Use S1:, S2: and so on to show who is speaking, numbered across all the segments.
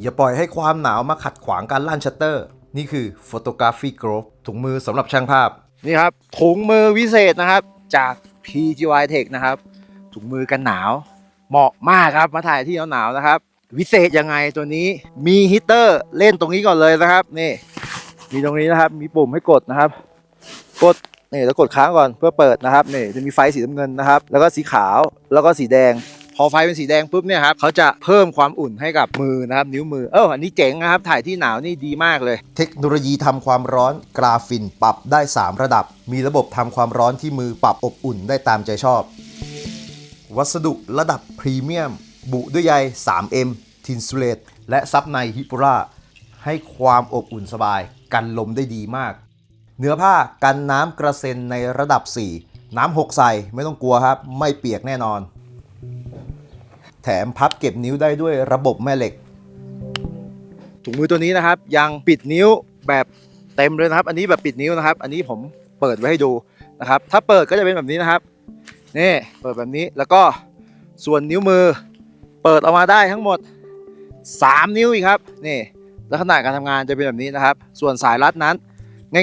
S1: อย่าปล่อยให้ความหนาวมาขัดขวางการลั่นชัตเตอร์ นี่คือ Photography Grove ถุงมือสำหรับช่างภาพ
S2: นี่ครับ ถุงมือวิเศษนะครับ จาก PGY Tech นะครับ ถุงมือกันหนาว เหมาะมากครับ มาถ่ายที่หนาวๆนะครับ วิเศษยังไงตัวนี้มีฮีเตอร์เล่นตรงนี้ก่อนเลยนะครับ นี่ มีตรงนี้นะครับ มีปุ่มให้กดนะครับ กดนี่แล้วกดค้างก่อนเพื่อเปิดนะครับนี่จะมีไฟสีน้ำเงินนะครับ แล้วก็สีขาวแล้วก็สีแดง พอไฟเป็นสีแดงปุ๊บเนี่ยครับเขาจะเพิ่มความอุ่นให้กับมือนะครับนิ้วมือเอออันนี้เจ๋งนะครับถ่ายที่หนาวนี่ดีมากเลย
S1: เทคโนโลยีทำความร้อนกราฟินปรับได้ 3 ระดับ มีระบบทำความร้อนที่มือปรับอบอุ่นได้ตามใจชอบ วัสดุระดับพรีเมียม บุด้วยใย 3M ทินซูเลตและซับในฮิปราให้ความอบอุ่นสบาย กันลมได้ดีมาก เนื้อผ้ากันน้ำกระเซ็นในระดับ 4 น้ำหกใส่ไม่ต้องกลัวครับ ไม่เปียกแน่นอน ถมพับเก็บนิ้วได้ด้วยระบบแม่เหล็ก
S2: ถุงมือตัวนี้นะครับ ยังปิดนิ้วแบบเต็มเลยนะครับ อันนี้แบบปิดนิ้วนะครับ อันนี้ผมเปิดไว้ให้ดูนะครับ ถ้าเปิดก็จะเป็นแบบนี้นะครับนี่เปิดแบบนี้แล้วก็ส่วนนิ้วมือ เปิดออกมาได้ทั้งหมด 3 นิ้วอีกครับนี่ลักษณะการทำงานจะเป็นแบบนี้นะครับ ส่วนสายรัดนั้น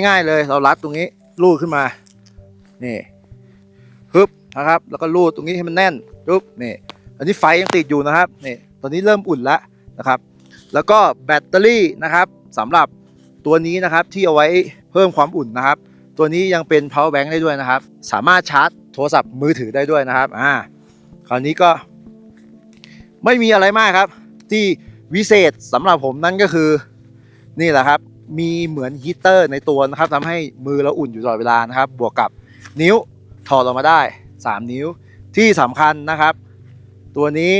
S2: ง่าย ๆ เลยเรารัดตรงนี้ลูดขึ้นมานี่ฮึบนะครับ แล้วก็ลูดตรงนี้ให้มันแน่นปุ๊บนี่ อันนี้ไฟยังติดอยู่นะครับนี่ตอนนี้เริ่มอุ่นแล้วนะครับ แล้วก็แบตเตอรี่นะครับสำหรับตัวนี้นะครับที่เอาไว้เพิ่มความอุ่นนะครับ ตัวนี้ยังเป็น power bank ได้ด้วยนะครับ สามารถชาร์จโทรศัพท์มือถือได้ด้วยนะครับอ่าคราวนี้ก็ ไม่มีอะไรมากครับ ที่วิเศษสำหรับผมนั่นก็คือนี่แหละครับ มีเหมือนฮีตเตอร์ในตัวนะครับทำให้มือเราอุ่นอยู่ตลอดเวลานะครับ บวกกับนิ้วถอดออกมาได้ 3 นิ้วที่สำคัญนะครับ ตัวนี้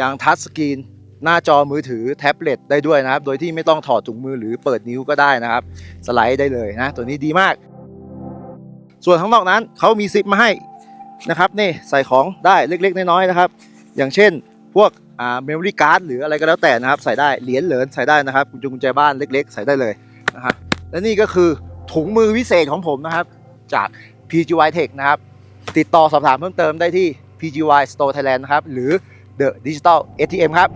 S2: ยังทัชสกรีนหน้าจอมือถือแท็บเล็ตได้ด้วยนะครับ โดยที่ไม่ต้องถอดถุงมือหรือเปิดนิ้วก็ได้นะครับ สไลด์ได้เลยนะ ตัวนี้ดีมาก ส่วนข้างนอกนั้นเขามีซิปมาให้นะครับนี่ใส่ของได้เล็ก ๆ น้อยๆนะครับ อย่างเช่นพวกอ่าเมมโมรี่การ์ดหรืออะไรก็แล้วแต่นะครับ ใส่ได้เหรียญเหริญใส่ได้นะครับกุญแจกุญแจบ้านเล็ก ๆ ใส่ได้เลยนะครับและนี่ก็คือถุงมือวิเศษของผมนะครับ จาก PGY Tech นะครับ ติดต่อสอบถามเพิ่มเติมได้ที่ PGY Store Thailand นะครับ หรือ The Digital ATM ครับ